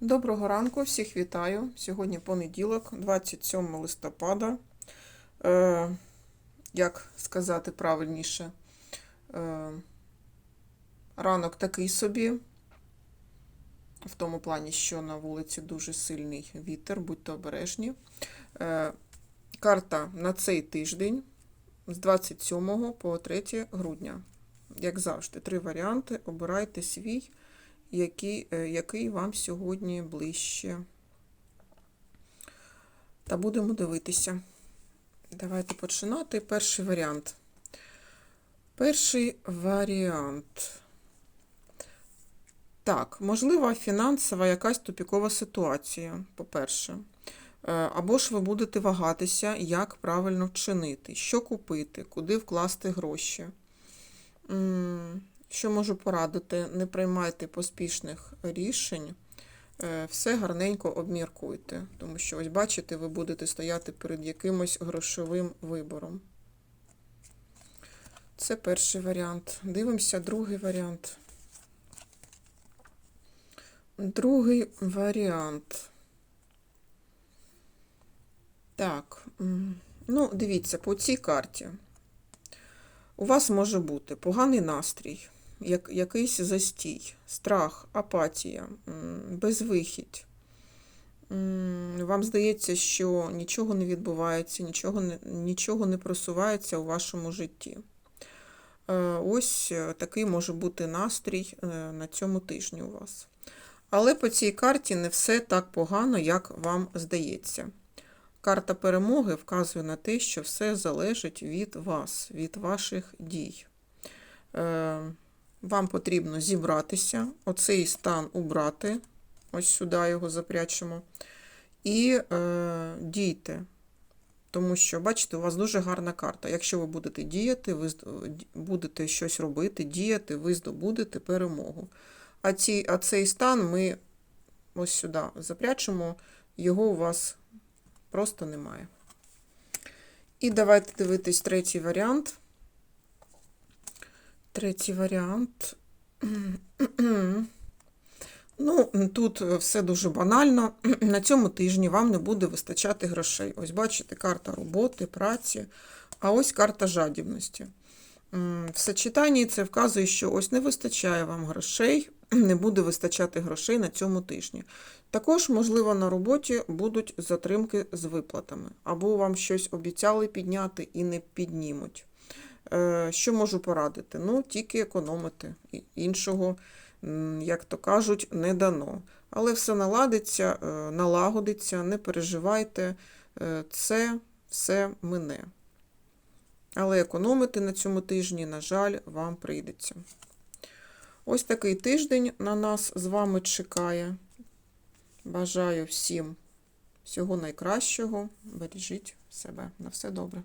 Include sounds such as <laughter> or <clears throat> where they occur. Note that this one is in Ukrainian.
Доброго ранку, всіх вітаю. Сьогодні понеділок, 27 листопада. Е, як сказати правильніше, е, ранок такий собі, в тому плані, що на вулиці дуже сильний вітер, будьте обережні. Е, карта на цей тиждень з 27 по 3 грудня. Як завжди, три варіанти. Обирайте свій який, е, який вам сьогодні ближче. Та будемо дивитися. Давайте починати. Перший варіант. Перший варіант. Так, можлива фінансова якась тупікова ситуація, по-перше. Е, Або ж ви будете вагатися, як правильно вчинити, що купити, куди вкласти гроші. Що можу порадити? Не приймайте поспішних рішень, е, все гарненько обміркуйте, тому що, ось бачите, ви будете стояти перед якимось грошовим вибором. Це перший варіант. Дивимося другий варіант. Другий варіант. Так, ну, дивіться, по цій карті. У вас може бути поганий настрій, як, якийсь застій, страх, апатія, безвихідь. Вам здається, що нічого не відбувається, нічого не, нічого не просувається у вашому житті. Е, Ось е, такий може бути настрій е, на цьому тижні у вас. Але по цій карті не все так погано, як вам здається. Карта перемоги вказує на те, що все залежить від вас, від ваших дій. Вам потрібно зібратися, оцей стан убрати, ось сюди його запрячемо, і е, дійте. Тому що, бачите, у вас дуже гарна карта. Якщо ви будете діяти, ви будете щось робити, діяти, ви здобудете перемогу. А, ці, а цей стан ми ось сюди запрячемо, його у вас просто немає. І давайте дивитись третій варіант. Третій варіант. <clears throat> Ну, тут все дуже банально. <clears throat> На цьому тижні вам не буде вистачати грошей. Ось бачите, карта роботи, праці, а ось карта жадібності. В сочетанні це вказує, що ось не вистачає вам грошей, <clears throat> не буде вистачати грошей на цьому тижні. Також, можливо, на роботі будуть затримки з виплатами, або вам щось обіцяли підняти і не піднімуть. Е, Що можу порадити? Ну, тільки економити. Іншого, як то кажуть, не дано. Але все наладиться, е, налагодиться, не переживайте, е, це все мине. Але економити на цьому тижні, на жаль, вам прийдеться. Ось такий тиждень на нас з вами чекає. Бажаю всім всього найкращого. Бережіть себе. На все добре.